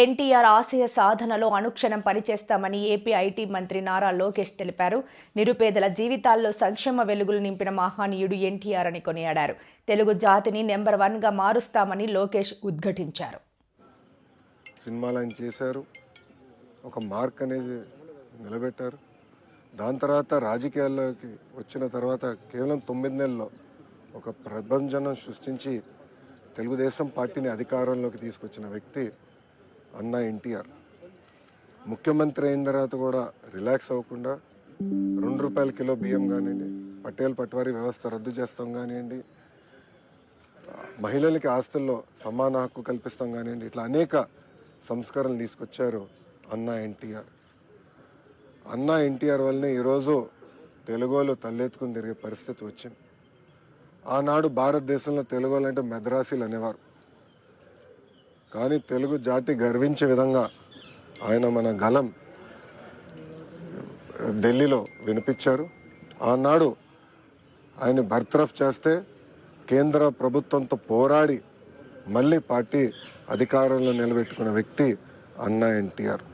ఎన్టీఆర్ ఆశయ సాధనలో అనుక్షణం పనిచేస్తామని ఏపీ ఐటీ మంత్రి నారా లోకేష్ తెలిపారు. నిరుపేదల జీవితాల్లో సంక్షేమ వెలుగులు నింపిన మహానీయుడు ఎన్టీఆర్ అని కొనియాడారు. తెలుగు జాతిని నెంబర్ వన్గా మారుస్తామని లోకేష్ ఉద్ఘటించారు. సినిమాలు ఆయన చేశారు. ఒక మార్క్ అనేది నిలబెట్టారు. దాని తర్వాత రాజకీయాల్లోకి వచ్చిన తర్వాత కేవలం తొమ్మిది నెలల్లో ఒక ప్రభంజనం సృష్టించి తెలుగుదేశం పార్టీని అధికారంలోకి తీసుకొచ్చిన వ్యక్తి అన్న ఎన్టీఆర్. ముఖ్యమంత్రి అయిన తర్వాత కూడా రిలాక్స్ అవ్వకుండా రెండు రూపాయల కిలో బియ్యం కానివ్వండి పటేల్ పట్వారీ వ్యవస్థ రద్దు చేస్తాం కానివ్వండి మహిళలకి ఆస్తుల్లో సమాన హక్కు కల్పిస్తాం కానివ్వండి ఇట్లా అనేక సంస్కరణలు తీసుకొచ్చారు అన్న ఎన్టీఆర్. అన్న ఎన్టీఆర్ వల్లనే ఈరోజు తెలుగులో తలెత్తుకుని తిరిగే పరిస్థితి వచ్చింది. ఆనాడు భారతదేశంలో తెలుగు అంటే మెద్రాసీలు అనేవారు. కానీ తెలుగు జాతి గర్వించే విధంగా ఆయన మన గలం ఢిల్లీలో వినిపించారు. ఆనాడు ఆయన బర్తరఫ్ చేస్తే కేంద్ర ప్రభుత్వంతో పోరాడి మళ్ళీ పార్టీ అధికారంలో నిలబెట్టుకున్న వ్యక్తి అన్నా ఎన్టీఆర్.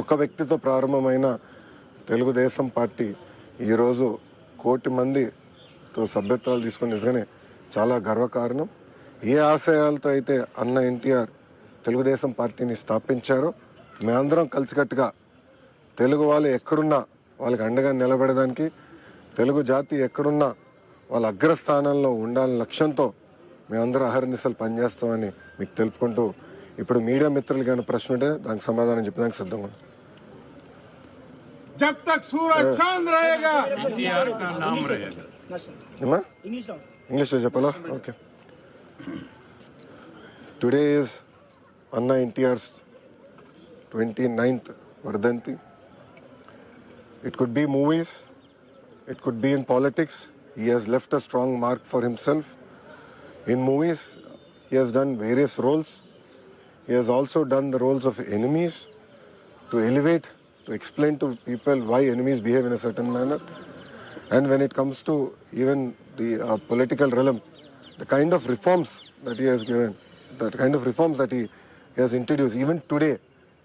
ఒక వ్యక్తితో ప్రారంభమైన తెలుగుదేశం పార్టీ ఈరోజు కోటి మందితో సభ్యత్వాలు తీసుకుని నిజంగానే చాలా గర్వకారణం. ఏ ఆశయాలతో అయితే అన్న ఎన్టీఆర్ తెలుగుదేశం పార్టీని స్థాపించారో మేమందరం కలిసికట్టుగా తెలుగు వాళ్ళు ఎక్కడున్నా వాళ్ళకి అండగా నిలబడడానికి తెలుగు జాతి ఎక్కడున్నా వాళ్ళ అగ్రస్థానంలో ఉండాలని లక్ష్యంతో మేమందరం అహర్నిశలు పనిచేస్తామని మీకు తెలుపుకుంటూ ఇప్పుడు మీడియా మిత్రులు కానీ ప్రశ్న ఉంటే దానికి సమాధానం చెప్పడానికి సిద్ధంగా ఉన్నాం. जब तक सूरज चांद रहेगा एनटीआर का नाम रहेगा Today is Anna NTR's 29th Vardanti. It could be movies, it could be in politics. He has left a strong mark for himself. In movies, he has done various roles. He has also done the roles of enemies to elevate, to explain to people why enemies behave in a certain manner. And when it comes to even the uh, political realm, the kind of reforms that he has given, the kind of reforms that he, he has introduced, even today,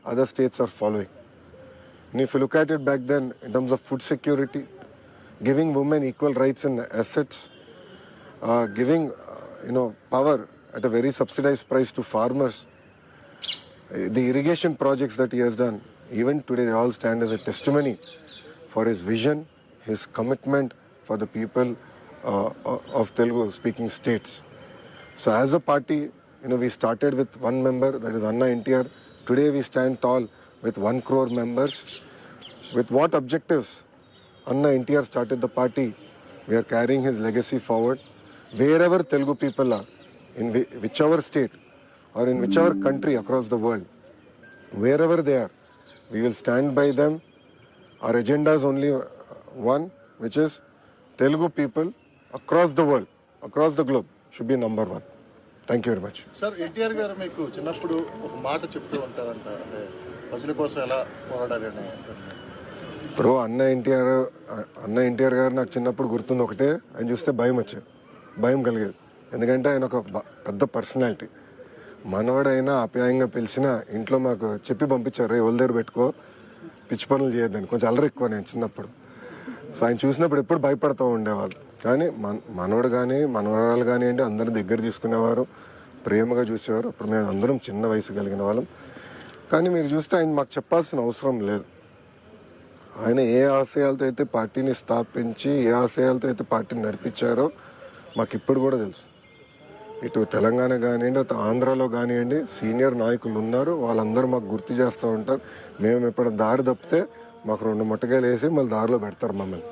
other states are following. And if you look at it back then, in terms of food security, giving women equal rights and assets, uh, giving uh, you know power at a very subsidized price to farmers, the irrigation projects that he has done, even today, they all stand as a testimony for his vision, his commitment for the people uh, of Telugu speaking states. So, as a party, you know, we started with one member, that is Anna NTR. Today, we stand tall with one crore members. With what objectives? Anna NTR started the party. We are carrying his legacy forward. Wherever Telugu people are, in whichever state, or in whichever country across the world, wherever they are, we will stand by them. Our agenda is only uh, one, which is Telugu people across the world, across the globe, should be number one. Thank you very much. Sir NTR garu మీకు చిన్నప్పుడు ఒక మాట చెప్తూ ఉంటారంట. అంటే ప్రజల కోసం ఎలా పోరాడాలి అని ఇప్పుడు అన్న ఎన్టీఆర్ అన్న ఎన్టీఆర్ గారు నాకు చిన్నప్పుడు గుర్తుంది ఒకటే. ఆయన చూస్తే భయం వచ్చేది. భయం కలిగేది. ఎందుకంటే ఆయన ఒక బ- పెద్ద పర్సనాలిటీ. మనవడైనా ఆప్యాయంగా పిలిచిన ఇంట్లో మాకు చెప్పి పంపించారు ఎవరి దగ్గర పెట్టుకో. పిచ్చి పనులు చేయొద్దని. కొంచెం అల్లరి ఎక్కువ నేను చిన్నప్పుడు. సో ఆయన చూసినప్పుడు ఎప్పుడు భయపడుతూ ఉండేవాళ్ళు. కానీ మన మనవడు కానీ మనవరాలు కానివ్వండి అందరిని దగ్గర తీసుకునేవారు ప్రేమగా చూసేవారు. అప్పుడు మేము అందరం చిన్న వయసు కలిగిన వాళ్ళం. కానీ మీరు చూస్తే ఆయన మాకు చెప్పాల్సిన అవసరం లేదు. ఆయన ఏ ఆశయాలతో అయితే పార్టీని స్థాపించి ఏ ఆశయాలతో అయితే పార్టీని నడిపించారో మాకు ఇప్పుడు కూడా తెలుసు. ఇటు తెలంగాణ కానివ్వండి అటు ఆంధ్రాలో కానివ్వండి సీనియర్ నాయకులు ఉన్నారు. వాళ్ళందరూ మాకు గుర్తు చేస్తూ ఉంటారు. మేము ఎప్పుడు దారి తప్పితే మాకు రెండు ముట్టకాయలు వేసి మళ్ళీ దారిలో పెడతారు మమ్మల్ని.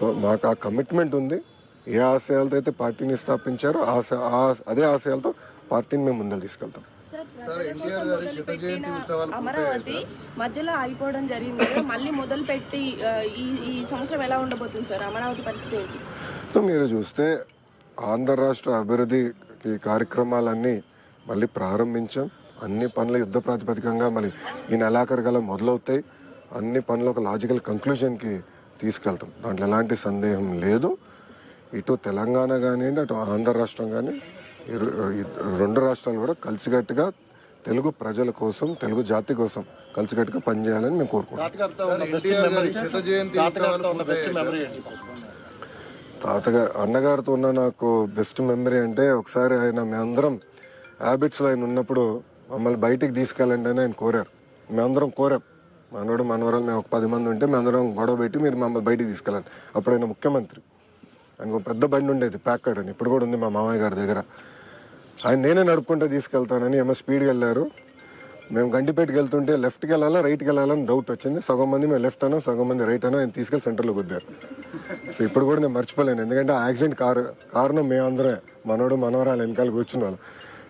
సో మాకు ఆ కమిట్మెంట్ ఉంది. ఏ ఆశయాలతో అయితే పార్టీని స్థాపించారో ఆశ ఆ- అదే ఆశయాలతో పార్టీని మేము ముందరు తీసుకెళ్తాం. అమరావతి మధ్యలో ఆగిపోవడం జరిగింది మళ్ళీ మొదలు పెట్టి ఈ ఈ సంవత్సరం ఎలా ఉండబోతుంది సార్? అమరావతి పరిస్థితి ఏంటి? సో మీరు చూస్తే ఆంధ్ర రాష్ట్ర అభివృద్ధికి కార్యక్రమాలన్నీ మళ్ళీ ప్రారంభించాం. అన్ని పనులు యుద్ధ ప్రాతిపదికంగా మళ్ళీ ఈ నెలాఖరు గల మొదలవుతాయి. అన్ని పనులు ఒక లాజికల్ కంక్లూజన్కి తీసుకెళ్తాం. దాంట్లో ఎలాంటి సందేహం లేదు. ఇటు తెలంగాణ కానివ్వండి అటు ఆంధ్ర రాష్ట్రం కానీ రెండు రాష్ట్రాలు కూడా కలిసికట్టుగా తెలుగు ప్రజల కోసం తెలుగు జాతి కోసం కలిసికట్టుగా పనిచేయాలని మేము సార్ తాతగారు అన్నగారితో ఉన్న నాకు బెస్ట్ మెమరీ అంటే ఒకసారి ఆయన మేమందరం హ్యాబిట్స్లో ఆయన ఉన్నప్పుడు మమ్మల్ని బయటికి తీసుకెళ్ళండి అని ఆయన కోరారు. మేమందరం కోరాం. మనోడు మనవరాలు మేము ఒక పది మంది ఉంటే మేమందరం గొడవ పెట్టి మీరు మమ్మల్ని బయటికి తీసుకెళ్ళండి. అప్పుడు ఆయన ముఖ్యమంత్రి. ఆయనకు ఒక పెద్ద బండి ఉండేది ప్యాకెడ్ అని. ఇప్పుడు కూడా ఉంది మా మామయ్య గారి దగ్గర. ఆయన నేనే నడుపుకుంటూ తీసుకెళ్తానని ఏమో స్పీడ్గా వెళ్ళారు. మేము గంటిపేటకి వెళ్తుంటే లెఫ్ట్కి వెళ్ళాలా రైట్కి వెళ్ళాలని డౌట్ వచ్చింది. సగం మంది మేము లెఫ్ట్ అనో సగం మంది రైట్ అనో ఆయన తీసుకెళ్ళి సెంటర్లో గుద్దారు సో ఇప్పుడు కూడా నేను మర్చిపోలేను. ఎందుకంటే ఆ యాక్సిడెంట్ కారు కారణం మేమందరమే. మనోడు మనవరాలు వెనకాల కూర్చున్న వాళ్ళు.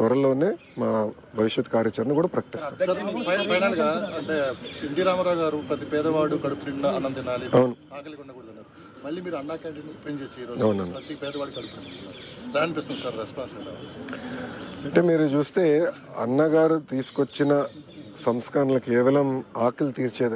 త్వరలోనే మా భవిష్యత్ కార్యాచరణ కూడా ప్రకటిస్తాం అవును. మళ్ళీ మీరు అన్నా క్యాంటీన్ ఓపెన్ చేసి ఈరోజు. ప్రతి అనిపిస్తుంది సార్ రెస్పాన్స్ అంటే మీరు చూస్తే అన్నగారు తీసుకొచ్చిన సంస్కరణలు కేవలం ఆకలి తీర్చేది